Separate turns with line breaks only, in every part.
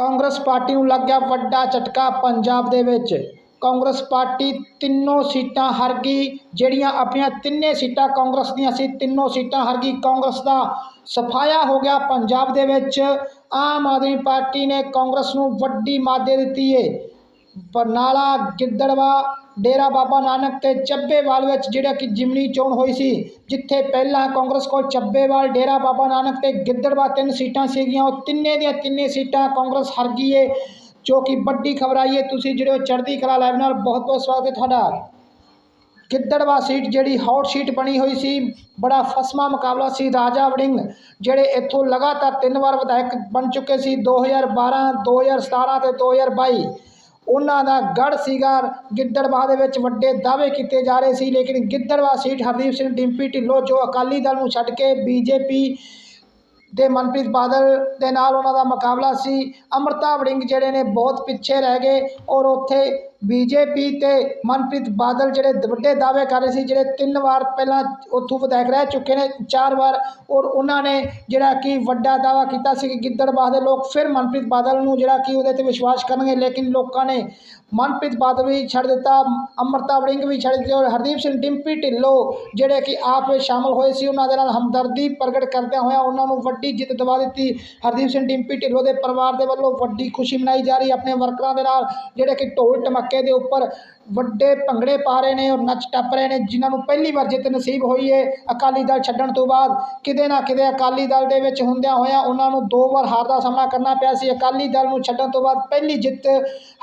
Congress party ਨੂੰ ਲੱਗ ਗਿਆ ਵੱਡਾ ਝਟਕਾ ਪੰਜਾਬ ਦੇ ਵਿੱਚ। ਕਾਂਗਰਸ ਪਾਰਟੀ ਤਿੰਨੋਂ ਸੀਟਾਂ ਹਾਰ ਗਈ, ਜਿਹੜੀਆਂ ਆਪਣੀਆਂ ਤਿੰਨੇ ਸੀਟਾਂ ਕਾਂਗਰਸ ਦੀਆਂ ਸੀ, ਤਿੰਨੋਂ ਸੀਟਾਂ ਹਾਰ ਗਈ। ਕਾਂਗਰਸ ਦਾ ਸਫਾਇਆ ਹੋ ਗਿਆ ਪੰਜਾਬ ਦੇ ਵਿੱਚ। ਆਮ ਆਦਮੀ ਪਾਰਟੀ ਨੇ ਕਾਂਗਰਸ ਨੂੰ ਵੱਡੀ ਮਾਤ ਦੇ ਦਿੱਤੀ ਏ। ਬਰਨਾਲਾ, ਗਿੱਦੜਵਾ, ਡੇਰਾ ਬਾਬਾ ਨਾਨਕ ਤੇ ਚੱਬੇਵਾਲ ਵਿੱਚ ਜਿਹੜਾ ਕਿ ਜਿਮਨੀ ਚੋਣ ਹੋਈ ਸੀ, ਜਿੱਥੇ ਪਹਿਲਾਂ ਕਾਂਗਰਸ ਕੋਲ ਚੱਬੇਵਾਲ, ਡੇਰਾ ਬਾਬਾ ਨਾਨਕ ਤੇ ਗਿੱਦੜਵਾ ਤਿੰਨ ਸੀਟਾਂ ਸੀਗੀਆਂ, ਉਹ ਤਿੰਨੇ ਦੀਆਂ ਤਿੰਨੇ ਸੀਟਾਂ ਕਾਂਗਰਸ ਹਾਰ ਗਈ ਏ, ਜੋ ਕਿ ਵੱਡੀ ਖਬਰ ਆਈ ਏ। ਤੁਸੀਂ ਜਿਹੜੇ ਹੋ ਚੜ੍ਹਦੀ ਕਲਾ ਲਾਈਵ ਨਾਲ ਬਹੁਤ ਬਹੁਤ ਸਵਾਗਤ ਹੈ ਤੁਹਾਡਾ। ਗਿੱਦੜਵਾ ਸੀਟ ਜਿਹੜੀ ਹੌਟ ਸੀਟ ਬਣੀ ਹੋਈ ਸੀ, ਬੜਾ ਫਸਮਾ ਮੁਕਾਬਲਾ ਸੀ ਰਾਜਾ ਵੜਿੰਗ, ਜਿਹੜੇ ਇੱਥੋਂ ਲਗਾਤਾਰ ਤਿੰਨ ਵਾਰ ਵਿਧਾਇਕ ਬਣ ਚੁੱਕੇ ਸੀ 2012 2017 ਤੇ 2022 ਉਹਨਾਂ ਦਾ ਗੜ ਸੀਗਾ। ਗਿੱਦੜਵਾ ਦੇ ਵਿੱਚ ਵੱਡੇ ਦਾਅਵੇ ਕੀਤੇ ਜਾ ਰਹੇ ਸੀ, ਲੇਕਿਨ ਗਿੱਦੜਵਾ ਸੀਟ ਹਰਦੀਪ ਸਿੰਘ, ਡਿੰਪੀ ਢਿੱਲੋਂ, ਜੋ ਅਕਾਲੀ ਦਲ ਨੂੰ ਛੱਡ ਕੇ ਬੀਜੇਪੀ ਦੇ ਮਨਪ੍ਰੀਤ ਬਾਦਲ ਦੇ ਨਾਲ ਉਹਨਾਂ ਦਾ ਮੁਕਾਬਲਾ ਸੀ। ਅਮਰਤਾ ਵੜਿੰਗ ਜਿਹੜੇ ਨੇ ਬਹੁਤ ਪਿੱਛੇ ਰਹਿ ਗਏ ਔਰ ਉੱਥੇ ਬੀਜੇਪੀ ਤੇ ਮਨਪ੍ਰੀਤ ਬਾਦਲ ਜਿਹੜੇ ਵੱਡੇ ਦਾਅਵੇ ਕਰ ਰਹੇ ਸੀ, ਜਿਹੜੇ ਤਿੰਨ ਵਾਰ ਪਹਿਲਾਂ ਉੱਥੋਂ ਵਿਧਾਇਕ ਰਹਿ ਚੁੱਕੇ ਨੇ, ਚਾਰ ਵਾਰ, ਔਰ ਉਹਨਾਂ ਨੇ ਜਿਹੜਾ ਕਿ ਵੱਡਾ ਦਾਅਵਾ ਕੀਤਾ ਸੀ ਕਿ ਗਿੱਦੜਬਾਹ ਦੇ ਲੋਕ ਫਿਰ ਮਨਪ੍ਰੀਤ ਬਾਦਲ ਨੂੰ ਜਿਹੜਾ ਕਿ ਉਹਦੇ ਤੇ ਵਿਸ਼ਵਾਸ ਕਰਨਗੇ, ਲੇਕਿਨ ਲੋਕਾਂ ਨੇ ਮਨਪ੍ਰੀਤ ਬਾਦਲ ਵੀ ਛੱਡ ਦਿੱਤਾ, ਅਮਰਤਾ ਵੜਿੰਗ ਵੀ ਛੱਡ ਦਿੱਤੀ, ਔਰ ਹਰਦੀਪ ਸਿੰਘ ਡਿੰਪੀ ਢਿੱਲੋਂ ਜਿਹੜੇ ਕਿ ਆਪ ਵਿੱਚ ਸ਼ਾਮਲ ਹੋਏ ਸੀ, ਉਹਨਾਂ ਦੇ ਨਾਲ ਹਮਦਰਦੀ ਪ੍ਰਗਟ ਕਰਦਿਆਂ ਹੋਇਆ ਉਹਨਾਂ ਨੂੰ ਵੱਡੀ ਜਿੱਤ ਦਵਾ ਦਿੱਤੀ। ਹਰਦੀਪ ਸਿੰਘ ਡਿੰਪੀ ਢਿੱਲੋਂ ਦੇ ਪਰਿਵਾਰ ਦੇ ਵੱਲੋਂ ਵੱਡੀ ਖੁਸ਼ੀ ਮਨਾਈ ਜਾ ਰਹੀ, ਆਪਣੇ ਵਰਕਰਾਂ ਦੇ ਨਾਲ ਜਿਹੜੇ ਕਿ ਢੋਲ ਢਮੱਕੇ ਦੇ ਉੱਪਰ ਵੱਡੇ ਭੰਗੜੇ ਪਾ ਰਹੇ ਨੇ ਔਰ ਨੱਚ ਟੱਪ ਰਹੇ ਨੇ, ਜਿਨ੍ਹਾਂ ਨੂੰ ਪਹਿਲੀ ਵਾਰ ਜਿੱਤ ਨਸੀਬ ਹੋਈ ਹੈ ਅਕਾਲੀ ਦਲ ਛੱਡਣ ਤੋਂ ਬਾਅਦ। ਕਿਤੇ ਨਾ ਕਿਤੇ ਅਕਾਲੀ ਦਲ ਦੇ ਵਿੱਚ ਹੁੰਦਿਆਂ ਹੋਇਆਂ ਉਹਨਾਂ ਨੂੰ ਦੋ ਵਾਰ ਹਾਰ ਦਾ ਸਾਹਮਣਾ ਕਰਨਾ ਪਿਆ ਸੀ। ਅਕਾਲੀ ਦਲ ਨੂੰ ਛੱਡਣ ਤੋਂ ਬਾਅਦ ਪਹਿਲੀ ਜਿੱਤ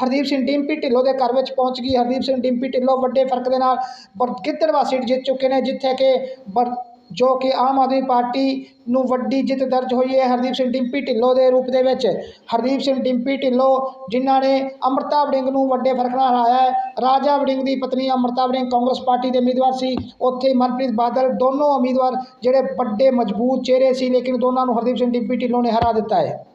ਹਰਦੀਪ ਸਿੰਘ ਡਿੰਪੀ ਢਿੱਲੋਂ ਦੇ ਘਰ ਵਿੱਚ ਪਹੁੰਚ ਗਈ। ਹਰਦੀਪ ਸਿੰਘ ਡਿੰਪੀ ਢਿੱਲੋਂ ਵੱਡੇ ਫ਼ਰਕ ਦੇ ਨਾਲ ਪਰ ਗਿੱਦੜਵਾ ਸੀਟ ਜਿੱਤ ਚੁੱਕੇ ਨੇ, ਜਿੱਥੇ ਕਿ ਬਰ ਜੋ ਕਿ ਆਮ ਆਦਮੀ ਪਾਰਟੀ ਨੂੰ ਵੱਡੀ ਜਿੱਤ ਦਰਜ ਹੋਈ ਹੈ। ਹਰਦੀਪ ਸਿੰਘ ਡਿੰਪੀ ਢਿੱਲੋਂ ਦੇ ਰੂਪ ਦੇ ਵਿੱਚ ਹਰਦੀਪ ਸਿੰਘ ਡਿੰਪੀ ਢਿੱਲੋਂ, ਜਿਨ੍ਹਾਂ ਨੇ ਅਮਰਤਾ ਵੜਿੰਗ ਨੂੰ ਵੱਡੇ ਫ਼ਰਕ ਨਾਲ ਹਰਾਇਆ ਹੈ। ਰਾਜਾ ਵੜਿੰਗ ਦੀ ਪਤਨੀ ਅਮਰਤਾ ਵੜਿੰਗ ਕਾਂਗਰਸ ਪਾਰਟੀ ਦੇ ਉਮੀਦਵਾਰ ਸੀ। ਉੱਥੇ ਮਨਪ੍ਰੀਤ ਬਾਦਲ ਦੋਨੋਂ ਉਮੀਦਵਾਰ ਜਿਹੜੇ ਵੱਡੇ ਮਜ਼ਬੂਤ ਚਿਹਰੇ ਸੀ, ਲੇਕਿਨ ਦੋਨਾਂ ਨੂੰ ਹਰਦੀਪ ਸਿੰਘ ਡਿੰਪੀ ਢਿੱਲੋਂ ਨੇ ਹਰਾ ਦਿੱਤਾ ਹੈ।